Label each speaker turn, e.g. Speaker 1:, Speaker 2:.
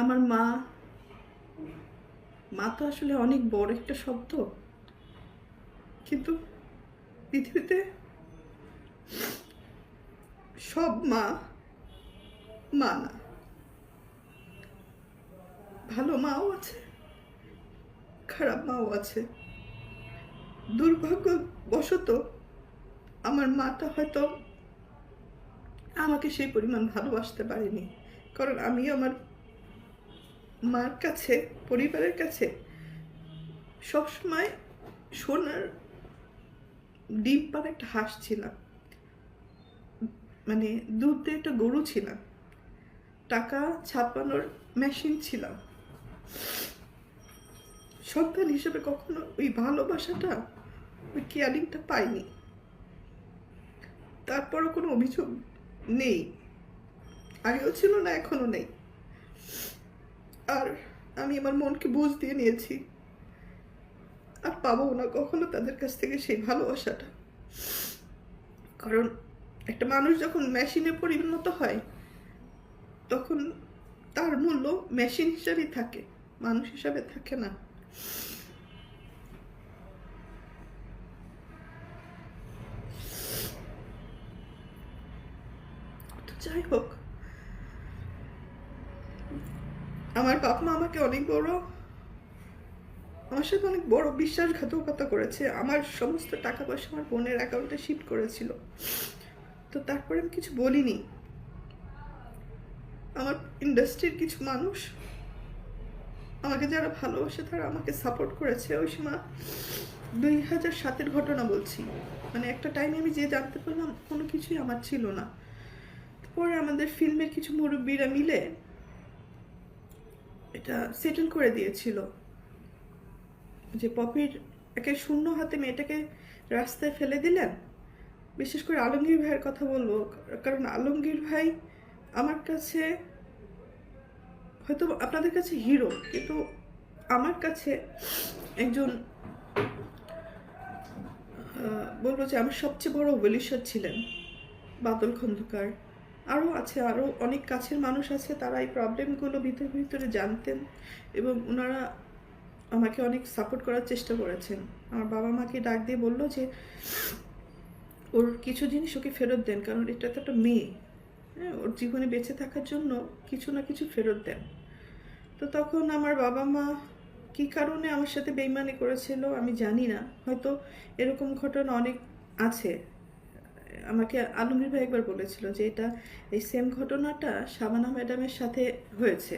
Speaker 1: আমার মা মা তো আসলে অনেক বড় একটা শব্দ। কিন্তু পৃথিবীতে সব মা মা না। ভালো মাও আছে, খারাপ মাও আছে। দুর্ভাগ্যবশত আমার মাটা হয়তো আমাকে সেই পরিমাণ ভালোবাসতে পারেনি, কারণ আমি আমার মার কাছে, পরিবারের কাছে সবসময় সোনার ডিম পার একটা হাঁস ছিলাম। মানে দুধ দিয়ে একটা গরু ছিলাম। টাকা ছাপানোর মেশিন ছিলাম। সন্তান হিসেবে কখনো ওই ভালোবাসাটা, ওই কেয়ারিংটা পাইনি। তারপরও কোনো অভিযোগ নেই। আগেও ছিল না এখনও নেই। আর আমি আমার মনকে বুঝ দিয়ে নিয়েছি। আর পাবো না কখনো তাদের কাছ থেকে সেই ভালোবাসাটা। কারণ একটা মানুষ যখন মেশিনে পরিণত হয়, তখন তার মূল্য মেশিন হিসাবেই থাকে, মানুষ হিসাবে থাকে না। যাই হোক আমার বাপ মা আমাকে অনেক বড়, আমার সাথে অনেক বড় বিশ্বাসঘাতকতা করেছে। আমার সমস্ত টাকা পয়সা আমার বোনের অ্যাকাউন্টে শিফট করেছিল। তো তারপরে আমি কিছু বলিনি। আমার ইন্ডাস্ট্রির কিছু মানুষ আমাকে যারা ভালোবাসে, তারা আমাকে সাপোর্ট করেছে। ওই সময় দুই হাজার সাতের ঘটনা বলছি। মানে একটা টাইমে আমি যে জানতে পারলাম, কোনো কিছুই আমার ছিল না। পরে আমাদের ফিল্মের কিছু মুরব্বীরা মিলে এটা সেটেল করে দিয়েছিল। যে পপির একে শূন্য হাতে মেয়েটাকে রাস্তায় ফেলে দিলেন। বিশেষ করে আলমগীর ভাইয়ের কথা বলব, কারণ আলমগীর ভাই আমার কাছে হয়তো আপনাদের কাছে হিরো কিন্তু আমার কাছে একজন বলব যে আমার সবচেয়ে বড় ওয়েলিশার ছিলেন বাদল খন্দকার। আরও আছে, আরও অনেক কাছের মানুষ আছে, তারা এই প্রবলেমগুলো ভিতরে ভিতরে জানতেন এবং ওনারা আমাকে অনেক সাপোর্ট করার চেষ্টা করেছেন। আমার বাবা মাকে ডাক দিয়ে বলল যে, ওর কিছু জিনিস ওকে ফেরত দেন, কারণ এটা তো একটা মেয়ে। হ্যাঁ ওর জীবনে বেঁচে থাকার জন্য কিছু না কিছু ফেরত দেন। তো তখন আমার বাবা মা কী কারণে আমার সাথে বেইমানি করেছিল আমি জানি না। হয়তো এরকম ঘটনা অনেক আছে। আমাকে আলমগীর ভাই একবার বলেছিল যে এটা এই সেম ঘটনাটা শাবানা ম্যাডামের সাথে হয়েছে।